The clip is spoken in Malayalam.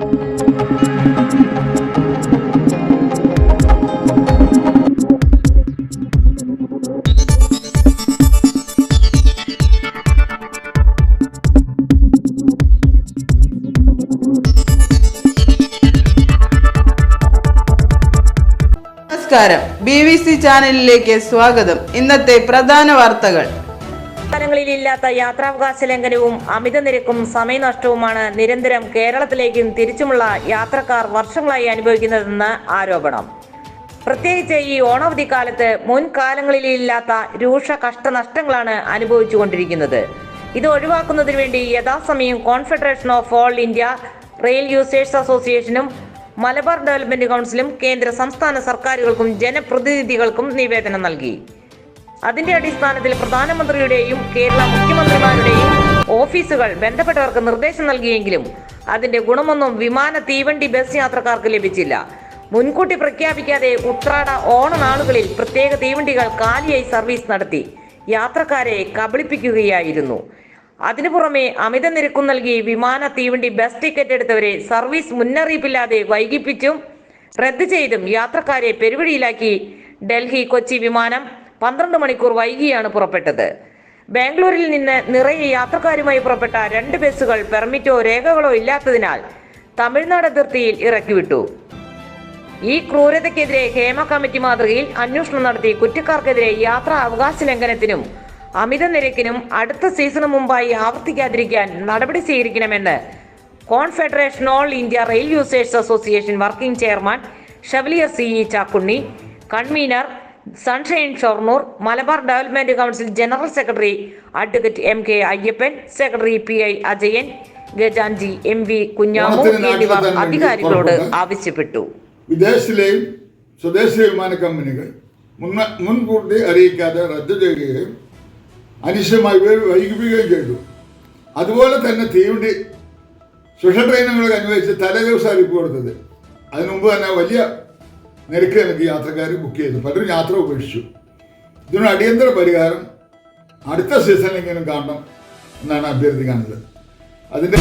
നമസ്കാരം. ബി വി സി ചാനലിലേക്ക് സ്വാഗതം. ഇന്നത്തെ പ്രധാന വാർത്തകൾ. സംസ്ഥാനങ്ങളിലില്ലാത്ത യാത്രാവകാശ ലംഘനവും അമിത നിരക്കും സമയനഷ്ടവുമാണ് നിരന്തരം കേരളത്തിലേക്കും തിരിച്ചുമുള്ള യാത്രക്കാർ വർഷങ്ങളായി അനുഭവിക്കുന്നതെന്ന് ആരോപണം. പ്രത്യേകിച്ച് ഈ ഓണാവധി കാലത്ത് മുൻകാലങ്ങളിലില്ലാത്ത രൂക്ഷ കഷ്ടനഷ്ടങ്ങളാണ് അനുഭവിച്ചുകൊണ്ടിരിക്കുന്നത്. ഇത് ഒഴിവാക്കുന്നതിന് വേണ്ടി യഥാസമയം confederation of all India rail users അസോസിയേഷനും മലബാർ ഡെവലപ്മെന്റ് കൗൺസിലും കേന്ദ്ര സംസ്ഥാന സർക്കാരുകൾക്കും ജനപ്രതിനിധികൾക്കും നിവേദനം നൽകി. അതിന്റെ അടിസ്ഥാനത്തിൽ പ്രധാനമന്ത്രിയുടെയും കേരള മുഖ്യമന്ത്രിമാരുടെയും ഓഫീസുകൾ ബന്ധപ്പെട്ടവർക്ക് നിർദ്ദേശം നൽകിയെങ്കിലും അതിന്റെ ഗുണമൊന്നും വിമാന തീവണ്ടി ബസ് യാത്രക്കാർക്ക് ലഭിച്ചില്ല. മുൻകൂട്ടി പ്രഖ്യാപിക്കാതെ ഉത്രാട ഓണനാളുകളിൽ പ്രത്യേക തീവണ്ടികൾ കാലിയായി സർവീസ് നടത്തി യാത്രക്കാരെ കബളിപ്പിക്കുകയായിരുന്നു. അതിനു പുറമെ അമിത നിരക്കും നൽകി വിമാന തീവണ്ടി ബസ് ടിക്കറ്റ് എടുത്തവരെ സർവീസ് മുന്നറിയിപ്പില്ലാതെ വൈകിപ്പിച്ചും റദ്ദ് ചെയ്തും യാത്രക്കാരെ പെരുവഴിയിലാക്കി ഡൽഹി കൊച്ചി വിമാനം പന്ത്രണ്ട് മണിക്കൂർ വൈകിയാണ് പുറപ്പെട്ടത്. ബാംഗ്ലൂരിൽ നിന്ന് നിറയെ യാത്രക്കാരുമായി പുറപ്പെട്ട രണ്ട് ബസ്സുകൾ പെർമിറ്റോ രേഖകളോ ഇല്ലാത്തതിനാൽ തമിഴ്നാട് അതിർത്തിയിൽ ഇറക്കിവിട്ടു. ഈ ക്രൂരതയ്ക്കെതിരെ ഹേമ കമ്മിറ്റി മാതൃകയിൽ അന്വേഷണം നടത്തി കുറ്റക്കാർക്കെതിരെ യാത്രാ അവകാശ ലംഘനത്തിനും അമിത നിരക്കിനും അടുത്ത സീസണു മുമ്പായി ആവർത്തിക്കാതിരിക്കാൻ നടപടി സ്വീകരിക്കണമെന്ന് confederation all India rail users association working chairman chevalier C E Chakkunni convener sunshine Shoranur Malabar development council general secretary advocate M K Ayyappan secretary P I Ajayan ഗജാൻജി M V Kunhamu എന്നിവർ അധികാരികളോട് ആവശ്യപ്പെട്ടു. വിദേശിലെയും സ്വദേശ വിമാന കമ്പനികൾ മുൻകൂട്ടി അറിയിക്കാതെ റദ്ദു ചെയ്യുകയും അനിശ്ചയമായി വൈകിപ്പിക്കുകയും ചെയ്തു. അതുപോലെ തന്നെ തീവണ്ടി സ്പെഷ്യൽ ട്രെയിനുകൾ അന്വേഷിച്ച് തലേ ദിവസം അറിയിപ്പ് കൊടുത്തത് അതിനുമുമ്പ് തന്നെ വലിയ നിരക്ക് നൽകി യാത്രക്കാർ ബുക്ക് ചെയ്തു. പലരും യാത്ര ഉപേക്ഷിച്ചു. ഇതിനൊരു അടിയന്തര പരിഹാരം അടുത്ത സീസണിലെങ്കിലും കാണണം എന്നാണ് അഭ്യർത്ഥിക്കാനുള്ളത്. അതിന്റെ